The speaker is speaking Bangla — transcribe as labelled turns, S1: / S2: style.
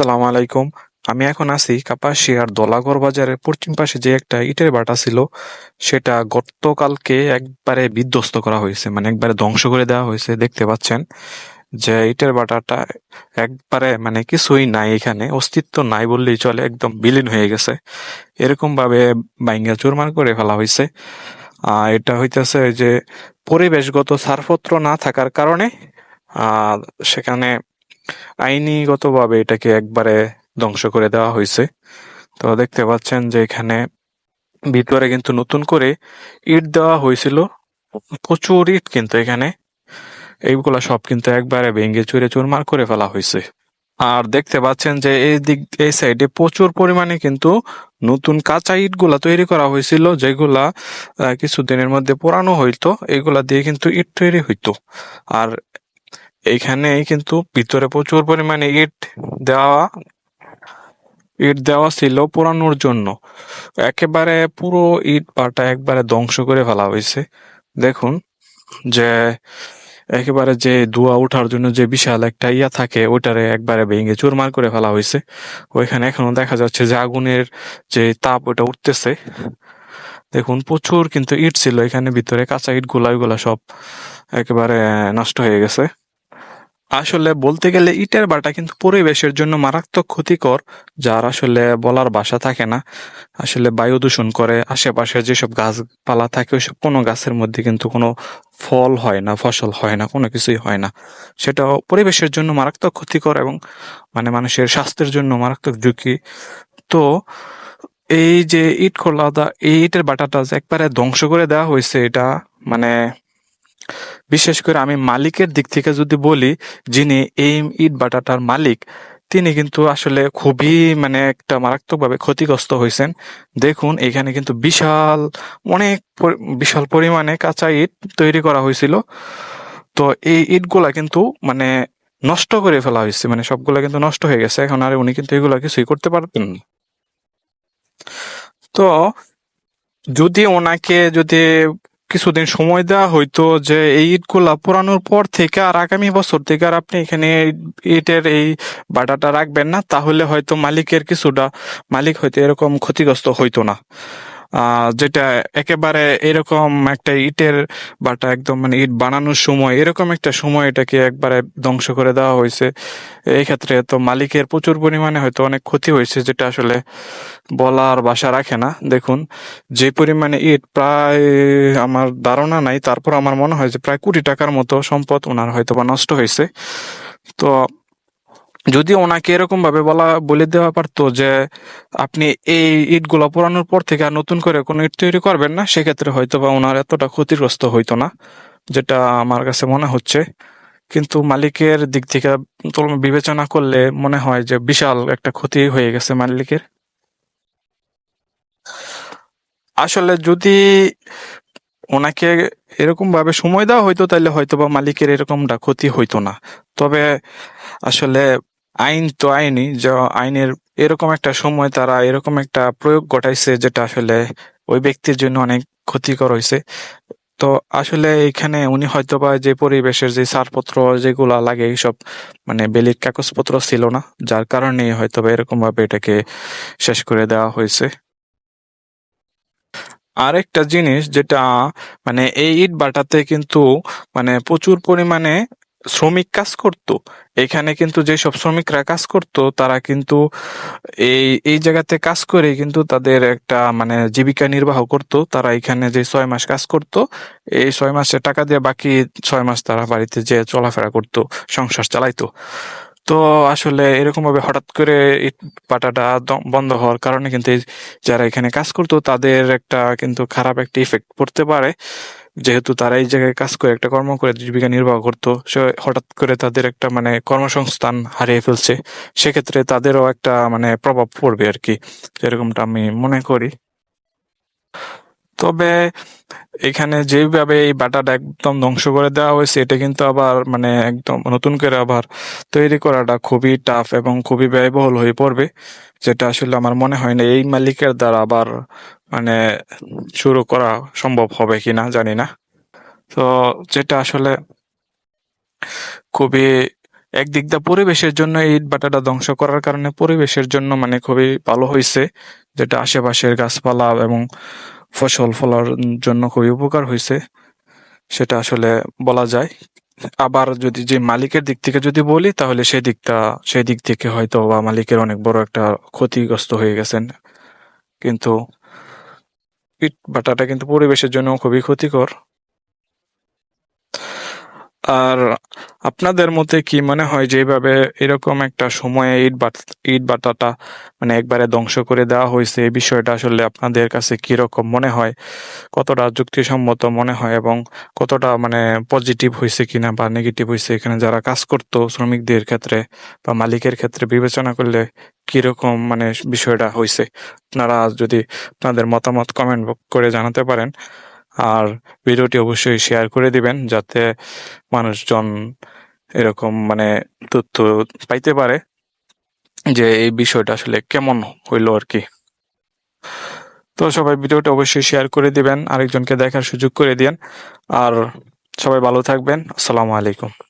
S1: আসসালামু আলাইকুম। আমি এখন আছি কাপাসিয়ার দলাগড় বাজারের পশ্চিম পাশে যে একটা ইটের বাটা ছিল সেটা গতকালকে একবারে বিধ্বস্ত করা হয়েছে মানে একবারে ধ্বংস করে দেওয়া হয়েছে, দেখতে পাচ্ছেন। যে ইটের বাটাটা একবারে মানে কিছুই নাই এখানে, অস্তিত্ব নাই বললেই চলে, একদম বিলীন হয়ে গেছে। এরকম ভাবে বাইঙ্গা চুরমার করে ফেলা হয়েছে। এটা হইতেছে যে পরিবেশগত ছাড়পত্র না থাকার কারণে সেখানে আইনিগতভাবে এটাকে একবারে ধ্বংস করে দেওয়া হয়েছে। তো দেখতে পাচ্ছেন যে এখানে ভিতরে কিন্তু নতুন করে ইট দেওয়া হয়েছিল। প্রচুর ইট কিন্তু এখানে। এইগুলা সব কিন্তু একবারে ভেঙে চুরে চুরমার করে ফেলা হয়েছে। আর দেখতে পাচ্ছেন যে এই দিক, এই সাইডে প্রচুর পরিমাণে কিন্তু নতুন কাঁচা ইটগুলা তৈরি করা হয়েছিল, যেগুলা কিছুদিনের মধ্যে পুরানো হইতো। এগুলা দিয়ে কিন্তু ইট তৈরি হইতো। আর এইখানে কিন্তু ভিতরে প্রচুর পরিমাণে ইট দেওয়া ইট দেওয়া ছিল পোড়ানোর জন্য। একেবারে পুরো ইট পাটা একবারে ধ্বংস করে ফেলা হয়েছে। দেখুন যে একেবারে যে ধোঁয়া ওঠার জন্য যে বিশাল একটা ইয়া থাকে, ওইটারে একবারে ভেঙে চুরমার করে ফেলা হয়েছে। ওইখানে এখনও দেখা যাচ্ছে যে আগুনের যে তাপ ওটা উঠতেছে। দেখুন প্রচুর কিন্তু ইট ছিল, এখানে ভিতরে কাঁচা ইটগুলা ওইগুলা সব একেবারে নষ্ট হয়ে গেছে। আসলে বলতে গেলে ইটের বাটা কিন্তু পরিবেশের জন্য মারাত্মক ক্ষতিকর, যার আসলে বলার বাসা থাকে না। আসলে বায়ু দূষণ করে, আশেপাশে যেসব গাছপালা থাকে, ওইসব কোনো গাছের মধ্যে কিন্তু কোনো ফল হয় না, ফসল হয় না, কোনো কিছুই হয় না। সেটা পরিবেশের জন্য মারাত্মক ক্ষতিকর এবং মানে মানুষের স্বাস্থ্যের জন্য মারাত্মক ঝুঁকি। তো এই যে ইট খোলা এই ইটের বাটাটা যে একবারে ধ্বংস করে দেওয়া হয়েছে, এটা মানে বিশেষ করে আমি মালিকের দিক থেকে যদি বলি, যিনি এই ইট ভাটাটার মালিক, তিনি কিন্তু আসলে খুবই মানে একটা মারাত্মকভাবে ক্ষতিগ্রস্ত হয়েছেন। দেখুন, এখানে কিন্তু বিশাল অনেক বিশাল পরিমাণে কাঁচা ইট তৈরি করা হয়েছিল। তো এই ইটগুলা কিন্তু মানে নষ্ট করে ফেলা হয়েছে মানে সবগুলা কিন্তু নষ্ট হয়ে গেছে। এখন আর উনি কিন্তু এগুলা কিছুই করতে পারতেন তো যদি ওনাকে যদি কিছুদিন সময় দেওয়া হইতো যে এই ইটগুলা পোড়ানোর পর থেকে আর আগামী বছর থেকে আর আপনি এখানে ইটের এই বাটাটা রাখবেন না, তাহলে হয়তো মালিকের কিছুটা, মালিক হয়তো এরকম ক্ষতিগ্রস্ত হইতো না। যেটা একেবারে এরকম একটা ইটের বাটা একদম মানে ইট বানানোর সময়, এরকম একটা সময় এটাকে একবারে ধ্বংস করে দেওয়া হয়েছে। এই ক্ষেত্রে তো মালিকের প্রচুর পরিমাণে হয়তো অনেক ক্ষতি হয়েছে, যেটা আসলে বলার বাসা রাখে না। দেখুন, যে পরিমাণে ইট প্রায় আমার ধারণা নাই, তারপর আমার মনে হয় যে প্রায় কোটি টাকার মতো সম্পদ ওনার হয়তো বা নষ্ট হয়েছে। তো যদি ওনাকে এরকম ভাবে বলা, বলে দেওয়া পারতো যে, আপনি এই ইটগুলো পোড়ানোর পর থেকে আর নতুন করে কোনো ইট তৈরি করবেন না, সেক্ষেত্রে হয়তো বা ওনার এতটা ক্ষতিগ্রস্ত হইতো না, যেটা আমার কাছে মনে হচ্ছে। কিন্তু মালিকের দিক থেকে বিবেচনা করলে মনে হয় যে বিশাল একটা ক্ষতি হয়ে গেছে মালিকের। আসলে যদি ওনাকে এরকম ভাবে সময় দেওয়া হইতো তাহলে হয়তো বা মালিকের এরকমটা ক্ষতি হইতো না। তবে আসলে আইন তো আইনই যে আইনের এরকম একটা সময় তারা এরকম একটা প্রয়োগ ঘটাইছে যেটা আসলে ওই ব্যক্তির জন্য অনেক ক্ষতিকর হয়েছে তো আসলে এখানে উনি হয়তো বা যে পরিবেশের যে ছাড়পত্র যেগুলা লাগে এইসব মানে বেলির কাগজপত্র ছিল না, যার কারণে হয়তো বা এরকম ভাবে এটাকে শেষ করে দেওয়া হয়েছে। আরেকটা জিনিস যেটা মানে এই ইট বাটাতে কিন্তু মানে প্রচুর পরিমাণে শ্রমিক কাজ করত। এখানে কিন্তু যেসব শ্রমিকরা কাজ করত, তারা কিন্তু এই এই জায়গাতে কাজ করে কিন্তু তাদের একটা মানে জীবিকা নির্বাহ করত। তারা এখানে যে ছয় মাস কাজ করত, এই ছয় মাসে টাকা দিয়ে বাকি ছয় মাস তারা বাড়িতে যে চলাফেরা করত, সংসার চালাইতো। তো আসলে এরকম ভাবে হঠাৎ করে ইট ভাটাটা দ- বন্ধ হওয়ার কারণে কিন্তু যারা এখানে কাজ করতো, তাদের একটা কিন্তু খারাপ একটা ইফেক্ট পড়তে পারে। যেহেতু তারা এই জায়গায় কাজ করে, একটা কর্ম করে, জীবিকা নির্বাহ করতো, সে হঠাৎ করে তাদের একটা মানে কর্মসংস্থান হারিয়ে ফেলছে। সেক্ষেত্রে তাদেরও একটা মানে প্রভাব পড়বে আর কি। এরকমটা আমি মনে করি। তবে এখানে যেভাবে এই বাটাটা একদম ধ্বংস করে দেওয়া হয়েছে, এটা কিন্তু আবার মানে একদম নতুন করে আবার তৈরি করাটা খুবই টাফ এবং খুবই ব্যয়বহুল হয়ে পড়বে, যেটা আসলে আমার মনে হয় না এই মালিকের দ্বারা আবার মানে শুরু করা সম্ভব হবে কিনা জানি না। তো যেটা আসলে খুবই একদিক দিয়ে পরিবেশের জন্য এই ভাটাটা ধ্বংস করার কারণে পরিবেশের জন্য মানে খুবই ভালো হয়েছে, যেটা আশেপাশের গাছপালা এবং ফসল ফলার জন্য খুবই উপকার হয়েছে সেটা আসলে বলা যায়। আবার যদি যে মালিকের দিক থেকে যদি বলি, তাহলে সেই দিকটা সেই দিক থেকে হয়তো বা মালিকের অনেক বড় একটা ক্ষতিগ্রস্ত হয়ে গেছেন। কিন্তু ইট ভাটাটা কিন্তু পরিবেশের জন্য খুবই ক্ষতিকর। আর আপনাদের মতে কি মনে হয় যেভাবে এরকম একটা সময়ে ইট ইট ভাটাটা মানে একবারে ধ্বংস করে দেওয়া হয়েছে? এই বিষয়টা আসলে আপনাদের কাছে কি রকম মনে হয়? কতটা যুক্তিসম্মত মনে হয় এবং কতটা মানে পজিটিভ হয়েছে কিনা বা নেগেটিভ হয়েছে? এখানে যারা কাজ করতো শ্রমিকদের ক্ষেত্রে বা মালিকের ক্ষেত্রে বিবেচনা করলে কীরকম মানে বিষয়টা হয়েছে? আপনারা যদি আপনাদের মতামত কমেন্ট করে জানাতে পারেন। আর ভিডিওটি অবশ্যই শেয়ার করে দিবেন যাতে মানুষজন এরকম মানে তথ্য পাইতে পারে যে এই বিষয়টা আসলে কেমন হইল আর কি। তো সবাই ভিডিওটা অবশ্যই শেয়ার করে দিবেন, আরেকজনকে দেখার সুযোগ করে দিন আর সবাই ভালো থাকবেন, আসসালামু আলাইকুম।